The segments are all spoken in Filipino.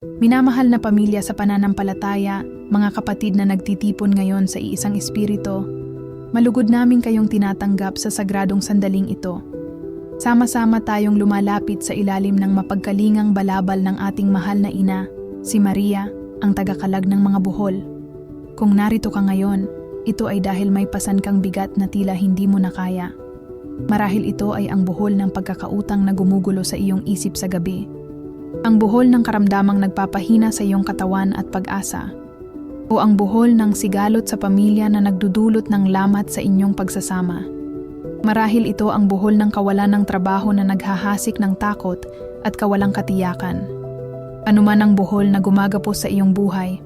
Minamahal na pamilya sa pananampalataya, mga kapatid na nagtitipon ngayon sa iisang espiritu, malugod namin kayong tinatanggap sa sagradong sandaling ito. Sama-sama tayong lumalapit sa ilalim ng mapagkalingang balabal ng ating mahal na ina, si Maria, ang tagakalag ng mga buhol. Kung narito ka ngayon, ito ay dahil may pasan kang bigat na tila hindi mo na kaya. Marahil ito ay ang buhol ng pagkakautang na gumugulo sa iyong isip sa gabi. Ang buhol ng karamdamang nagpapahina sa iyong katawan at pag-asa. O ang buhol ng sigalot sa pamilya na nagdudulot ng lamat sa inyong pagsasama. Marahil ito ang buhol ng kawalan ng trabaho na naghahasik ng takot at kawalang katiyakan. Anuman ang buhol na gumagapos sa iyong buhay,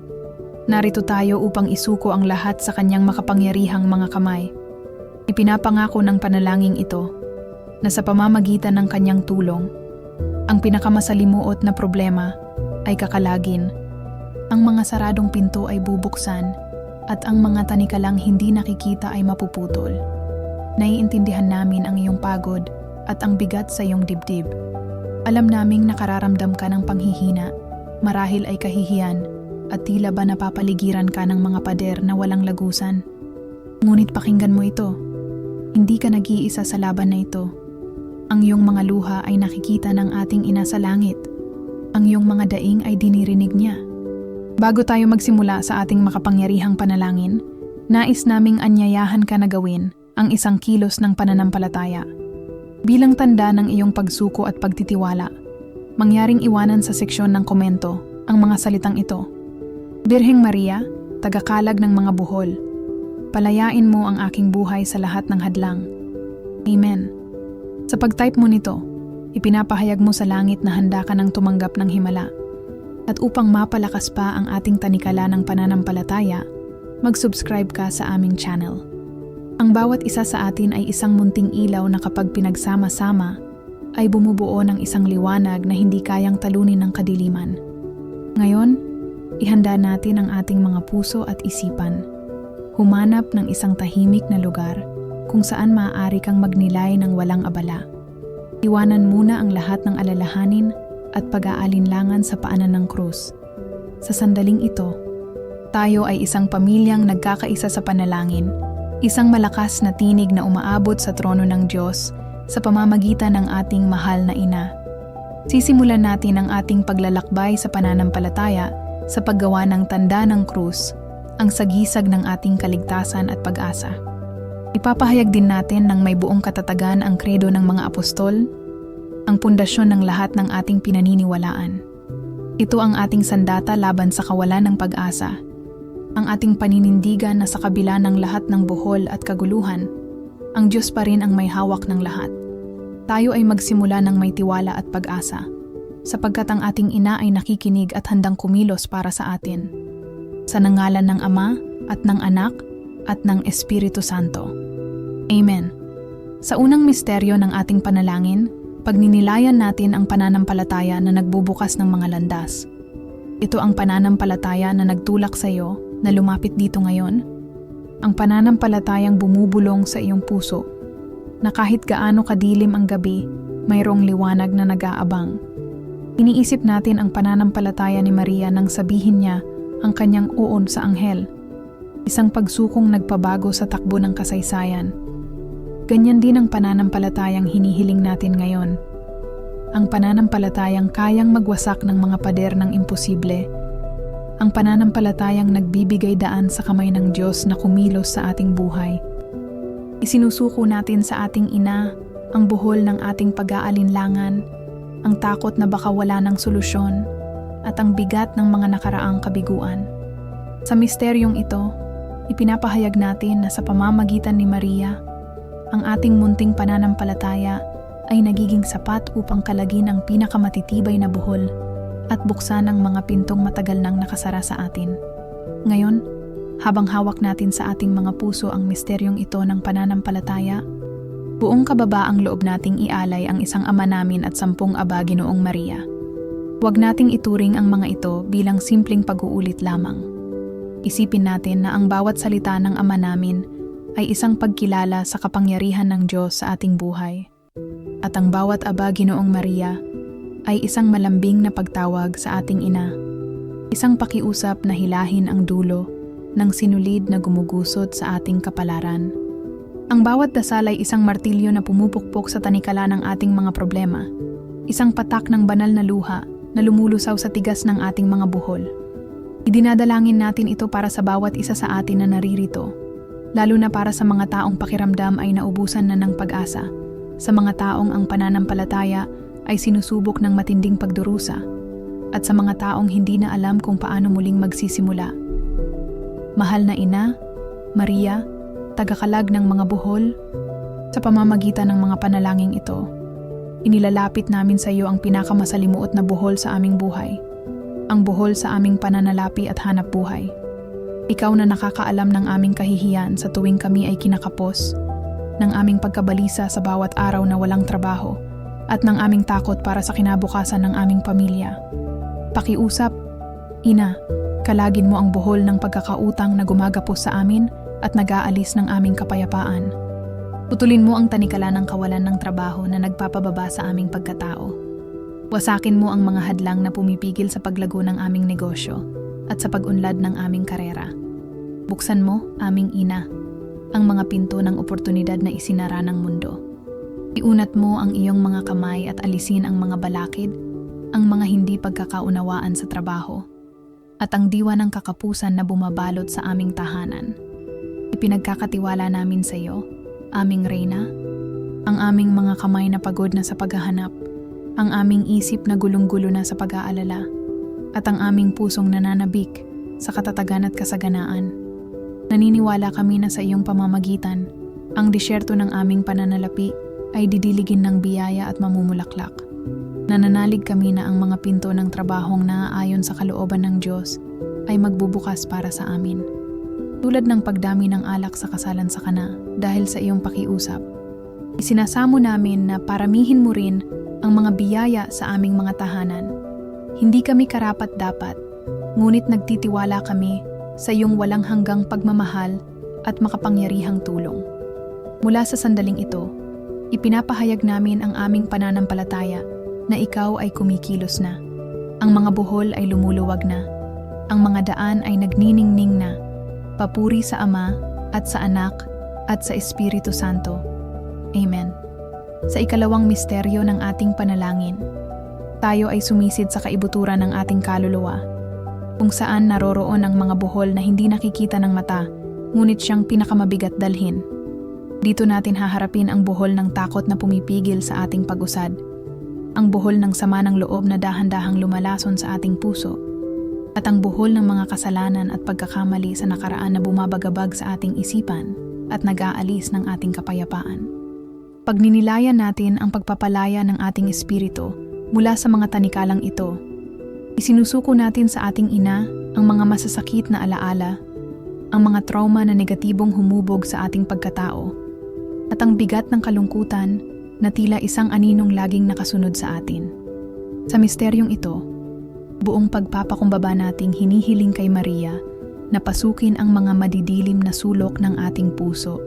narito tayo upang isuko ang lahat sa kanyang makapangyarihang mga kamay. Ipinapangako ng panalangin ito na sa pamamagitan ng kanyang tulong, ang pinakamasalimuot na problema ay kakalagin. Ang mga saradong pinto ay bubuksan at ang mga tanikalang hindi nakikita ay mapuputol. Naiintindihan namin ang iyong pagod at ang bigat sa iyong dibdib. Alam naming nakararamdam ka ng panghihina, marahil ay kahihiyan, at tila ba napapaligiran ka ng mga pader na walang lagusan. Ngunit pakinggan mo ito. Hindi ka nag-iisa sa laban na ito. Ang iyong mga luha ay nakikita ng ating ina sa langit. Ang iyong mga daing ay dinirinig niya. Bago tayo magsimula sa ating makapangyarihang panalangin, nais naming anyayahan ka na gawin ang isang kilos ng pananampalataya. Bilang tanda ng iyong pagsuko at pagtitiwala, mangyaring iwanan sa seksyon ng komento ang mga salitang ito. Birheng Maria, tagakalag ng mga buhol, palayain mo ang aking buhay sa lahat ng hadlang. Amen. Sa pag-type mo nito, ipinapahayag mo sa langit na handa ka ng tumanggap ng himala. At upang mapalakas pa ang ating tanikala ng pananampalataya, mag-subscribe ka sa aming channel. Ang bawat isa sa atin ay isang munting ilaw na kapag pinagsama-sama, ay bumubuo ng isang liwanag na hindi kayang talunin ng kadiliman. Ngayon, ihanda natin ang ating mga puso at isipan. Humanap ng isang tahimik na lugar kung saan maaari kang magnilay ng walang abala. Iwanan muna ang lahat ng alalahanin at pag-aalinlangan sa paanan ng krus. Sa sandaling ito, tayo ay isang pamilyang nagkakaisa sa panalangin, isang malakas na tinig na umaabot sa trono ng Diyos sa pamamagitan ng ating mahal na ina. Sisimulan natin ang ating paglalakbay sa pananampalataya sa paggawa ng tanda ng krus, ang sagisag ng ating kaligtasan at pag-asa. Ipapahayag din natin ng may buong katatagan ang kredo ng mga apostol, ang pundasyon ng lahat ng ating pinaniniwalaan. Ito ang ating sandata laban sa kawalan ng pag-asa, ang ating paninindigan na sa kabila ng lahat ng buhol at kaguluhan, ang Diyos pa rin ang may hawak ng lahat. Tayo ay magsimula ng may tiwala at pag-asa, sapagkat ang ating ina ay nakikinig at handang kumilos para sa atin. Sa nangalan ng Ama at ng Anak at ng Espiritu Santo. Amen. Sa unang misteryo ng ating panalangin, pagninilayan natin ang pananampalataya na nagbubukas ng mga landas. Ito ang pananampalataya na nagtulak sa iyo na lumapit dito ngayon. Ang pananampalatayang bumubulong sa iyong puso na kahit gaano kadilim ang gabi, mayroong liwanag na nag-aabang. Iniisip natin ang pananampalataya ni Maria nang sabihin niya ang kanyang uon sa anghel. Isang pagsukong nagpabago sa takbo ng kasaysayan. Ganyan din ang pananampalatayang hinihiling natin ngayon. Ang pananampalatayang kayang magwasak ng mga pader ng imposible. Ang pananampalatayang nagbibigay daan sa kamay ng Diyos na kumilos sa ating buhay. Isinusuko natin sa ating ina ang buhol ng ating pag-aalinlangan, ang takot na baka wala ng solusyon, at ang bigat ng mga nakaraang kabiguan. Sa misteryong ito, ipinapahayag natin na sa pamamagitan ni Maria, ang ating munting pananampalataya ay nagiging sapat upang kalagin ang pinakamatitibay na buhol at buksan ang mga pintong matagal nang nakasara sa atin. Ngayon, habang hawak natin sa ating mga puso ang misteryong ito ng pananampalataya, buong kababa ang loob nating ialay ang isang ama namin at sampung aba ginoong Maria. Huwag nating ituring ang mga ito bilang simpleng pag-uulit lamang. Isipin natin na ang bawat salita ng ama namin ay isang pagkilala sa kapangyarihan ng Diyos sa ating buhay. At ang bawat aba ginoong Maria ay isang malambing na pagtawag sa ating ina. Isang pakiusap na hilahin ang dulo ng sinulid na gumugusot sa ating kapalaran. Ang bawat dasal ay isang martilyo na pumupukpok sa tanikala ng ating mga problema. Isang patak ng banal na luha na lumulusaw sa tigas ng ating mga buhol. Idinadalangin natin ito para sa bawat isa sa atin na naririto, lalo na para sa mga taong pakiramdam ay naubusan na ng pag-asa, sa mga taong ang pananampalataya ay sinusubok ng matinding pagdurusa, at sa mga taong hindi na alam kung paano muling magsisimula. Mahal na ina, Maria, tagakalag ng mga buhol, sa pamamagitan ng mga panalangin ito, inilalapit namin sa iyo ang pinakamasalimuot na buhol sa aming buhay, ang buhol sa aming pananalapi at hanap buhay. Ikaw na nakakaalam ng aming kahihiyan sa tuwing kami ay kinakapos, ng aming pagkabalisa sa bawat araw na walang trabaho, at ng aming takot para sa kinabukasan ng aming pamilya. Pakiusap, Ina, kalagin mo ang buhol ng pagkakautang na gumagapos sa amin at nag-aalis ng aming kapayapaan. Putulin mo ang tanikala ng kawalan ng trabaho na nagpapababa sa aming pagkatao. Wasakin mo ang mga hadlang na pumipigil sa paglago ng aming negosyo at sa pag-unlad ng aming karera. Buksan mo, aming ina, ang mga pinto ng oportunidad na isinara ng mundo. Iunat mo ang iyong mga kamay at alisin ang mga balakid, ang mga hindi pagkakaunawaan sa trabaho, at ang diwa ng kakapusan na bumabalot sa aming tahanan. Ipinagkakatiwala namin sa iyo, aming reyna, ang aming mga kamay na pagod na sa paghahanap, ang aming isip na gulong-gulo na sa pag-aalala, at ang aming pusong nananabik sa katatagan at kasaganaan. Naniniwala kami na sa iyong pamamagitan, ang disyerto ng aming pananalapi ay didiligin ng biyaya at mamumulaklak. Nananalig kami na ang mga pinto ng trabahong naaayon sa kalooban ng Diyos ay magbubukas para sa amin. Tulad ng pagdami ng alak sa kasalan sa kana dahil sa iyong pakiusap. Isinasamo namin na paramihin mo rin ang mga biyaya sa aming mga tahanan. Hindi kami karapat dapat, ngunit nagtitiwala kami sa iyong walang hanggang pagmamahal at makapangyarihang tulong. Mula sa sandaling ito, ipinapahayag namin ang aming pananampalataya na ikaw ay kumikilos na. Ang mga buhol ay lumuluwag na. Ang mga daan ay nagniningning na. Papuri sa Ama at sa Anak at sa Espiritu Santo. Amen. Sa ikalawang misteryo ng ating panalangin, tayo ay sumisid sa kaibuturan ng ating kaluluwa, kung saan naroroon ang mga buhol na hindi nakikita ng mata, ngunit siyang pinakamabigat dalhin. Dito natin haharapin ang buhol ng takot na pumipigil sa ating pag-usad, ang buhol ng sama ng loob na dahan-dahang lumalason sa ating puso, at ang buhol ng mga kasalanan at pagkakamali sa nakaraan na bumabagabag sa ating isipan at nag-aalis ng ating kapayapaan. Pagninilayan natin ang pagpapalaya ng ating espiritu mula sa mga tanikalang ito, isinusuko natin sa ating ina ang mga masasakit na alaala, ang mga trauma na negatibong humubog sa ating pagkatao, at ang bigat ng kalungkutan na tila isang aninong laging nakasunod sa atin. Sa misteryong ito, buong pagpapakumbaba nating hinihiling kay Maria na pasukin ang mga madidilim na sulok ng ating puso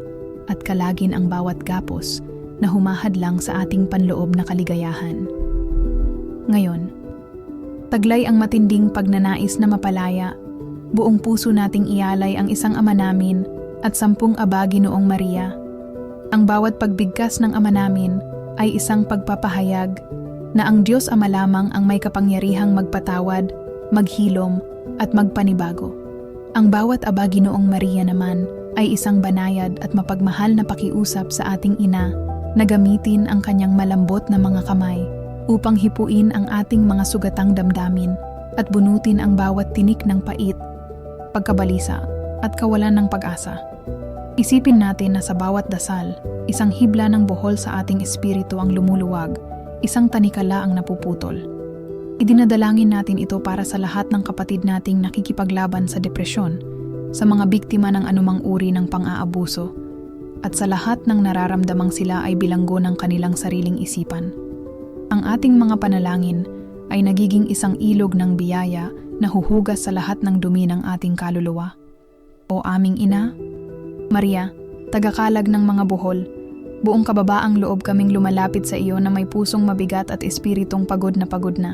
at kalagin ang bawat gapos na humahadlang sa ating panloob na kaligayahan. Ngayon, taglay ang matinding pagnanais na mapalaya, buong puso nating ialay ang isang ama namin at sampung abagi noong Maria. Ang bawat pagbigkas ng ama namin ay isang pagpapahayag na ang Diyos Ama lamang ang may kapangyarihang magpatawad, maghilom, at magpanibago. Ang bawat abagi noong Maria naman ay isang banayad at mapagmahal na pakiusap sa ating ina na gamitin ang kanyang malambot na mga kamay upang hipuin ang ating mga sugatang damdamin at bunutin ang bawat tinik ng pait, pagkabalisa, at kawalan ng pag-asa. Isipin natin na sa bawat dasal, isang hibla ng buhol sa ating espiritu ang lumuluwag isang tanikala ang napuputol. Idinadalangin natin ito para sa lahat ng kapatid nating nakikipaglaban sa depresyon, sa mga biktima ng anumang uri ng pang-aabuso, at sa lahat ng nararamdamang sila ay bilanggo ng kanilang sariling isipan. Ang ating mga panalangin ay nagiging isang ilog ng biyaya na huhugas sa lahat ng dumi ng ating kaluluwa. O aming ina, Maria, tagakalag ng mga buhol, Buong kababaang loob kaming lumalapit sa iyo na may pusong mabigat at espiritong pagod na pagod na.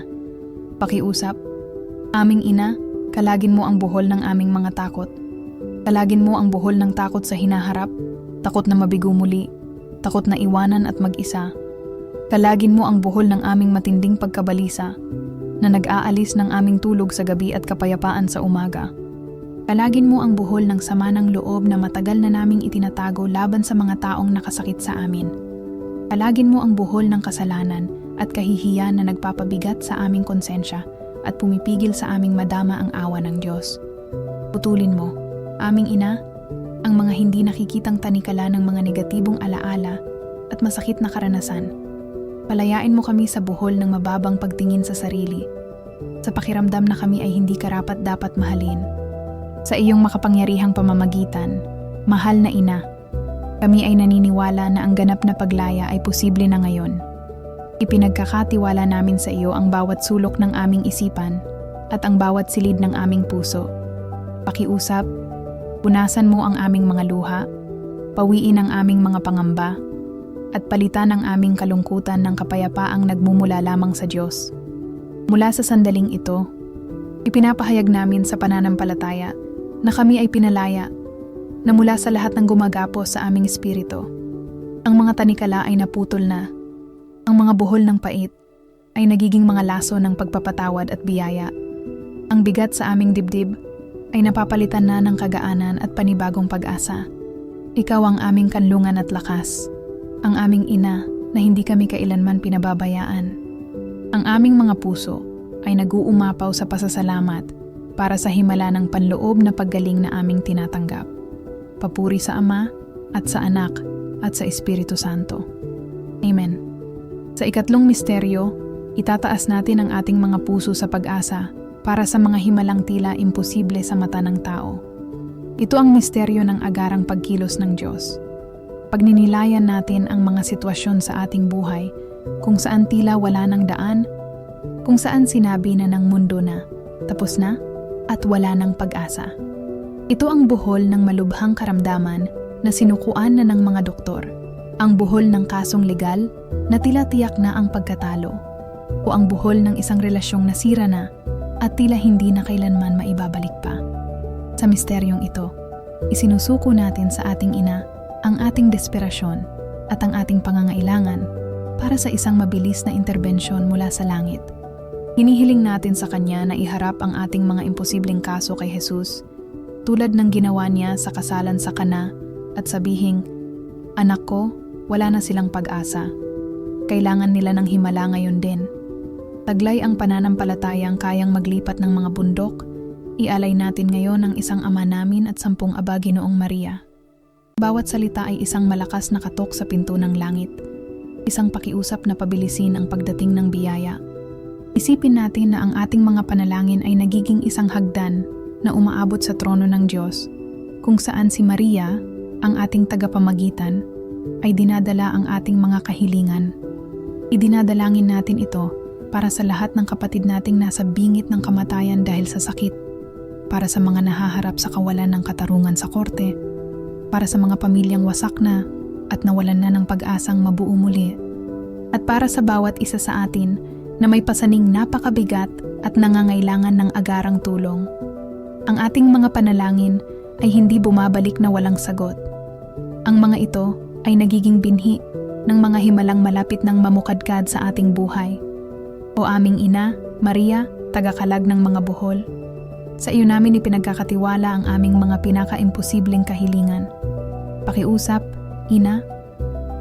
Pakiusap, aming ina, kalagin mo ang buhol ng aming mga takot. Kalagin mo ang buhol ng takot sa hinaharap, takot na mabigo muli, takot na iwanan at mag-isa. Kalagin mo ang buhol ng aming matinding pagkabalisa, na nag-aalis ng aming tulog sa gabi at kapayapaan sa umaga. Kalagin mo ang buhol ng sama ng loob na matagal na naming itinatago laban sa mga taong nakasakit sa amin. Kalagin mo ang buhol ng kasalanan at kahihiyan na nagpapabigat sa aming konsensya at pumipigil sa aming madama ang awa ng Diyos. Putulin mo, aming ina, ang mga hindi nakikitang tanikala ng mga negatibong alaala at masakit na karanasan. Palayain mo kami sa buhol ng mababang pagtingin sa sarili. Sa pakiramdam na kami ay hindi karapat dapat mahalin. Sa iyong makapangyarihang pamamagitan, mahal na ina, kami ay naniniwala na ang ganap na paglaya ay posible na ngayon. Ipinagkakatiwala namin sa iyo ang bawat sulok ng aming isipan at ang bawat silid ng aming puso. Pakiusap, punasan mo ang aming mga luha, pawiin ang aming mga pangamba, at palitan ang aming kalungkutan ng kapayapaang nagmumula lamang sa Diyos. Mula sa sandaling ito, ipinapahayag namin sa pananampalataya na kami ay pinalaya na mula sa lahat ng gumagapos sa aming espiritu. Ang mga tanikala ay naputol na. Ang mga buhol ng pait ay nagiging mga laso ng pagpapatawad at biyaya. Ang bigat sa aming dibdib ay napapalitan na ng kagaanan at panibagong pag-asa. Ikaw ang aming kanlungan at lakas. Ang aming ina na hindi kami kailanman pinababayaan. Ang aming mga puso ay nag-uumapaw sa pasasalamat para sa himala ng panloob na paggaling na aming tinatanggap. Papuri sa Ama at sa Anak at sa Espiritu Santo. Amen. Sa ikatlong misteryo, itataas natin ang ating mga puso sa pag-asa para sa mga himalang tila imposible sa mata ng tao. Ito ang misteryo ng agarang pagkilos ng Diyos. Pagninilayan natin ang mga sitwasyon sa ating buhay kung saan tila wala ng daan, kung saan sinabi na ng mundo na, tapos na, at wala ng pag-asa. Ito ang buhol ng malubhang karamdaman na sinukuan na ng mga doktor. Ang buhol ng kasong legal na tila tiyak na ang pagkatalo. O ang buhol ng isang relasyong nasira na at tila hindi na kailanman maibabalik pa. Sa misteryong ito, isinusuko natin sa ating ina ang ating desperasyon at ang ating pangangailangan para sa isang mabilis na interbensyon mula sa langit. Hinihiling natin sa Kanya na iharap ang ating mga imposibleng kaso kay Jesus tulad ng ginawa niya sa kasalan sa Kana at sabihing, Anak ko, wala na silang pag-asa. Kailangan nila ng himala ngayon din. Taglay ang pananampalatayang kayang maglipat ng mga bundok, ialay natin ngayon ang isang ama namin at sampung aba Ginoong Maria. Bawat salita ay isang malakas na katok sa pinto ng langit, isang pakiusap na pabilisin ang pagdating ng biyaya. Isipin natin na ang ating mga panalangin ay nagiging isang hagdan na umaabot sa trono ng Diyos, kung saan si Maria, ang ating tagapamagitan, ay dinadala ang ating mga kahilingan. Idinadalangin natin ito para sa lahat ng kapatid nating nasa bingit ng kamatayan dahil sa sakit, para sa mga nahaharap sa kawalan ng katarungan sa korte, para sa mga pamilyang wasak na at nawalan na ng pag-asang mabuo muli, at para sa bawat isa sa atin na may pasaning napakabigat at nangangailangan ng agarang tulong. Ang ating mga panalangin ay hindi bumabalik na walang sagot. Ang mga ito ay nagiging binhi ng mga himalang malapit ng mamukadkad sa ating buhay. O aming ina, Maria, tagakalag ng mga buhol. Sa iyo namin ipinagkakatiwala ang aming mga pinaka-imposibleng kahilingan. Pakiusap, ina,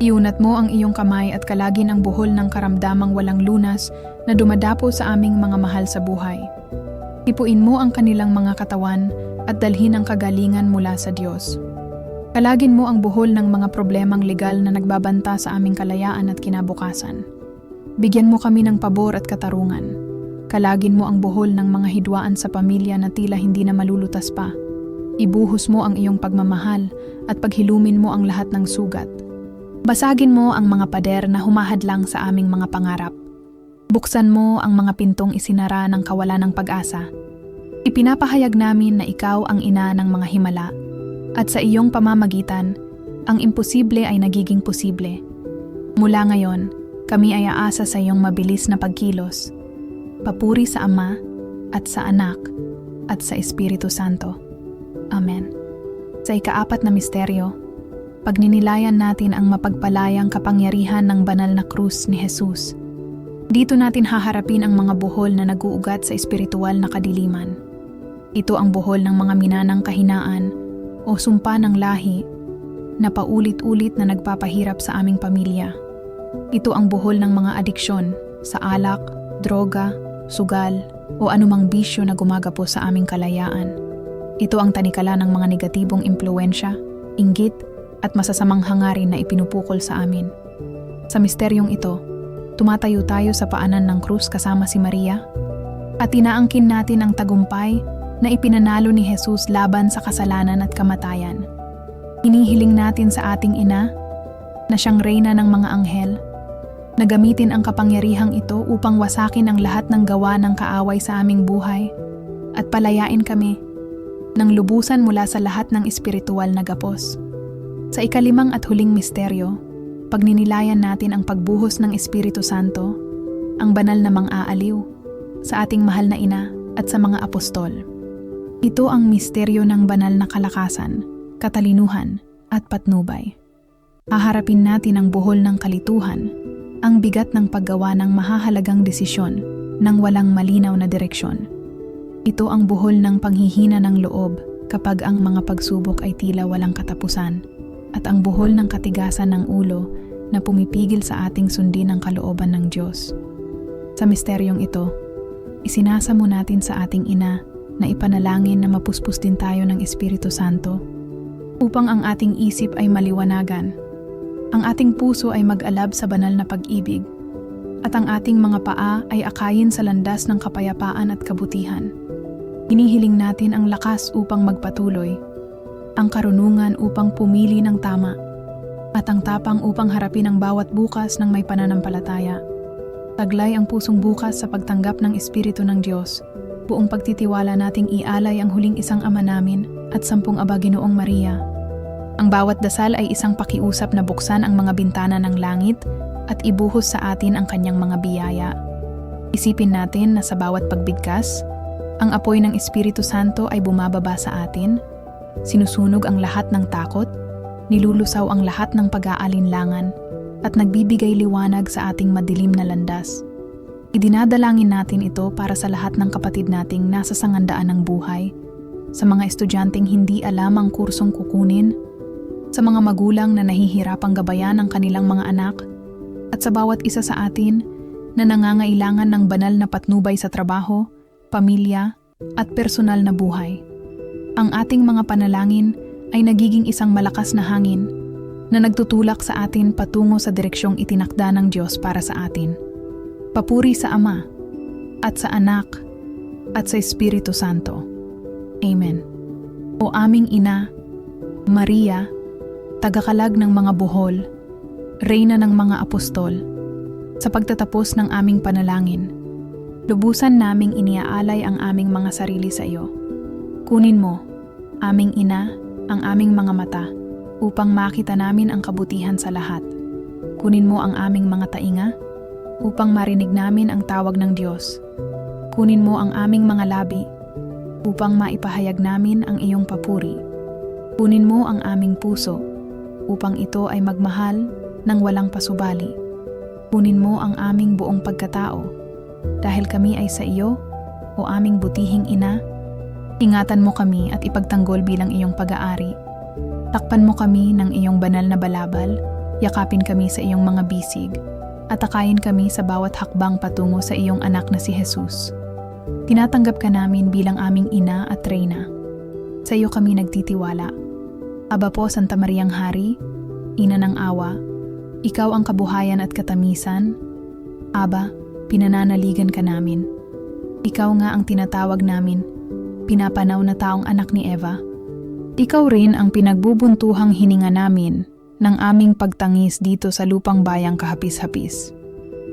Iunat mo ang iyong kamay at kalagin ang buhol ng karamdamang walang lunas na dumadapo sa aming mga mahal sa buhay. Ipuin mo ang kanilang mga katawan at dalhin ang kagalingan mula sa Diyos. Kalagin mo ang buhol ng mga problemang legal na nagbabanta sa aming kalayaan at kinabukasan. Bigyan mo kami ng pabor at katarungan. Kalagin mo ang buhol ng mga hidwaan sa pamilya na tila hindi na malulutas pa. Ibuhos mo ang iyong pagmamahal at paghilumin mo ang lahat ng sugat. Basagin mo ang mga pader na humahadlang sa aming mga pangarap. Buksan mo ang mga pintong isinara ng kawalan ng pag-asa. Ipinapahayag namin na ikaw ang ina ng mga himala at sa iyong pamamagitan, ang imposible ay nagiging posible. Mula ngayon, kami ay aasa sa iyong mabilis na pagkilos. Papuri sa Ama, at sa Anak, at sa Espiritu Santo. Amen. Sa ikaapat na misteryo, pagninilayan natin ang mapagpalayang kapangyarihan ng banal na krus ni Jesus. Dito natin haharapin ang mga buhol na naguugat sa espiritual na kadiliman. Ito ang buhol ng mga minanang kahinaan o sumpa ng lahi na paulit-ulit na nagpapahirap sa aming pamilya. Ito ang buhol ng mga adiksyon sa alak, droga, sugal, o anumang bisyo na gumagapo sa aming kalayaan. Ito ang tanikala ng mga negatibong impluensya, inggit, at masasamang hangarin na ipinupukol sa amin. Sa misteryong ito, tumatayo tayo sa paanan ng krus kasama si Maria at tinaangkin natin ang tagumpay na ipinanalo ni Jesus laban sa kasalanan at kamatayan. Hinihiling natin sa ating ina na siyang reyna ng mga anghel na gamitin ang kapangyarihang ito upang wasakin ang lahat ng gawa ng kaaway sa aming buhay at palayain kami ng lubusan mula sa lahat ng espiritual na gapos. Sa ikalimang at huling misteryo, pagninilayan natin ang pagbuhos ng Espiritu Santo, ang banal na mang-aaliw, sa ating mahal na ina at sa mga apostol. Ito ang misteryo ng banal na kalakasan, katalinuhan, at patnubay. Haharapin natin ang buhol ng kalituhan, ang bigat ng paggawa ng mahahalagang desisyon ng walang malinaw na direksyon. Ito ang buhol ng panghihina ng loob kapag ang mga pagsubok ay tila walang katapusan at ang buhol ng katigasan ng ulo na pumipigil sa ating sundin ang kalooban ng Diyos. Sa misteryong ito, isinasa mo natin sa ating ina na ipanalangin na mapuspos din tayo ng Espiritu Santo upang ang ating isip ay maliwanagan, ang ating puso ay mag-alab sa banal na pag-ibig, at ang ating mga paa ay akayin sa landas ng kapayapaan at kabutihan. Hinihiling natin ang lakas upang magpatuloy, ang karunungan upang pumili ng tama, at ang tapang upang harapin ang bawat bukas ng may pananampalataya. Taglay ang pusong bukas sa pagtanggap ng Espiritu ng Diyos. Buong pagtitiwala nating ialay ang huling isang ama namin at sampung aba Ginoong Maria. Ang bawat dasal ay isang pakiusap na buksan ang mga bintana ng langit at ibuhos sa atin ang kanyang mga biyaya. Isipin natin na sa bawat pagbigkas, ang apoy ng Espiritu Santo ay bumababa sa atin, sinusunog ang lahat ng takot, nilulusaw ang lahat ng pag-aalinlangan, at nagbibigay liwanag sa ating madilim na landas. Idinadalangin natin ito para sa lahat ng kapatid nating nasa sangandaan ng buhay, sa mga estudyanteng hindi alam ang kursong kukunin, sa mga magulang na nahihirapang gabayan ang kanilang mga anak, at sa bawat isa sa atin na nangangailangan ng banal na patnubay sa trabaho, pamilya, at personal na buhay. Ang ating mga panalangin ay nagiging isang malakas na hangin na nagtutulak sa atin patungo sa direksyong itinakda ng Diyos para sa atin. Papuri sa Ama, at sa Anak, at sa Espiritu Santo. Amen. O aming Ina, Maria, tagakalag ng mga buhol, reyna ng mga apostol, sa pagtatapos ng aming panalangin, lubusan naming iniaalay ang aming mga sarili sa iyo. Kunin mo, aming ina, ang aming mga mata, upang makita namin ang kabutihan sa lahat. Kunin mo ang aming mga tainga, upang marinig namin ang tawag ng Diyos. Kunin mo ang aming mga labi, upang maipahayag namin ang iyong papuri. Kunin mo ang aming puso, upang ito ay magmahal ng walang pasubali. Kunin mo ang aming buong pagkatao, dahil kami ay sa iyo, o aming butihing ina, ingatan mo kami at ipagtanggol bilang iyong pag-aari. Takpan mo kami ng iyong banal na balabal, yakapin kami sa iyong mga bisig, at akayin kami sa bawat hakbang patungo sa iyong anak na si Jesus. Tinatanggap ka namin bilang aming ina at reyna. Sa iyo kami nagtitiwala. Aba po Santa Mariang Hari, Ina ng Awa, Ikaw ang kabuhayan at katamisan. Aba, pinananaligan ka namin. Ikaw nga ang tinatawag namin, pinapanaw na taong anak ni Eva. Ikaw rin ang pinagbubuntuhang hininga namin ng aming pagtangis dito sa lupang bayang kahapis-hapis.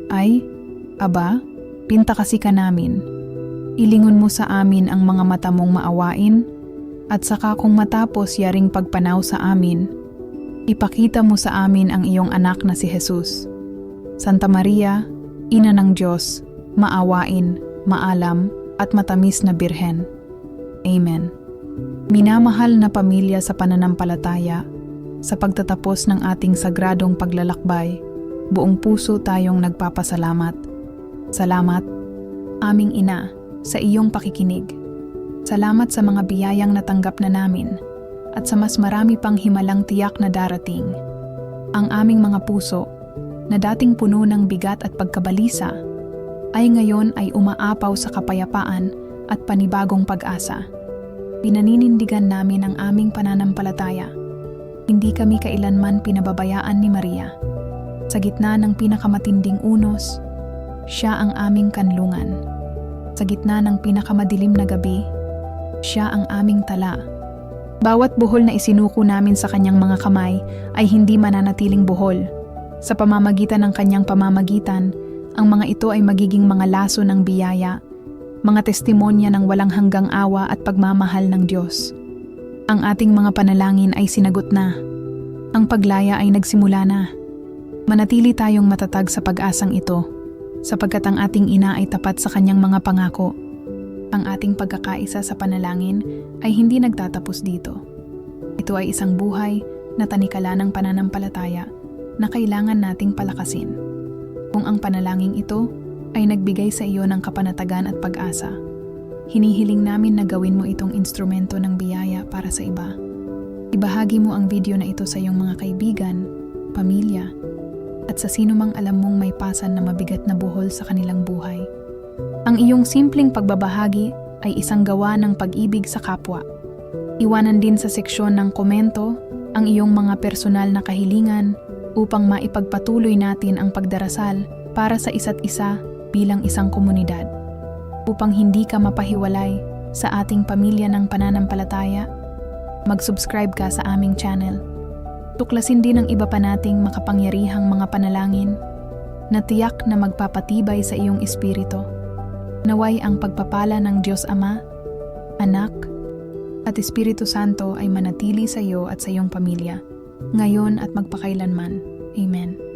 Ay, aba, pinta kasi ka namin. Ilingon mo sa amin ang mga mata mong maawain at saka kung matapos yaring pagpanaw sa amin, Ipakita mo sa amin ang iyong anak na si Jesus. Santa Maria, Ina ng Diyos, maawain, maalam, at matamis na birhen. Amen. Minamahal na pamilya sa pananampalataya, sa pagtatapos ng ating sagradong paglalakbay, buong puso tayong nagpapasalamat. Salamat, aming ina, sa iyong pakikinig. Salamat sa mga biyayang natanggap na namin at sa mas marami pang himalang tiyak na darating. Ang aming mga puso, na dating puno ng bigat at pagkabalisa, ay ngayon ay umaapaw sa kapayapaan at panibagong pag-asa. Pinaninindigan namin ang aming pananampalataya. Hindi kami kailanman pinababayaan ni Maria. Sa gitna ng pinakamatinding unos, siya ang aming kanlungan. Sa gitna ng pinakamadilim na gabi, siya ang aming tala. Bawat buhol na isinuko namin sa kanyang mga kamay ay hindi mananatiling buhol. Sa pamamagitan ng kanyang pamamagitan, ang mga ito ay magiging mga laso ng biyaya, mga testimonya ng walang hanggang awa at pagmamahal ng Diyos. Ang ating mga panalangin ay sinagot na. Ang paglaya ay nagsimula na. Manatili tayong matatag sa pag-asang ito, sapagkat ang ating ina ay tapat sa kanyang mga pangako. Ang ating pagkakaisa sa panalangin ay hindi nagtatapos dito. Ito ay isang buhay na tanikala ng pananampalataya na kailangan nating palakasin. Kung ang panalangin ito ay nagbigay sa iyo ng kapanatagan at pag-asa, hinihiling namin na gawin mo itong instrumento ng biyaya para sa iba. Ibahagi mo ang video na ito sa iyong mga kaibigan, pamilya, at sa sino mang alam mong may pasan na mabigat na buhol sa kanilang buhay. Ang iyong simpleng pagbabahagi ay isang gawa ng pag-ibig sa kapwa. Iwanan din sa seksyon ng komento ang iyong mga personal na kahilingan upang maipagpatuloy natin ang pagdarasal para sa isa't isa bilang isang komunidad. Upang hindi ka mapahiwalay sa ating pamilya ng pananampalataya, mag-subscribe ka sa aming channel. Tuklasin din ang iba pa nating makapangyarihang mga panalangin na tiyak na magpapatibay sa iyong espiritu. Naway ang pagpapala ng Diyos Ama, Anak, at Espiritu Santo ay manatili sa iyo at sa iyong pamilya, ngayon at magpakailanman. Amen.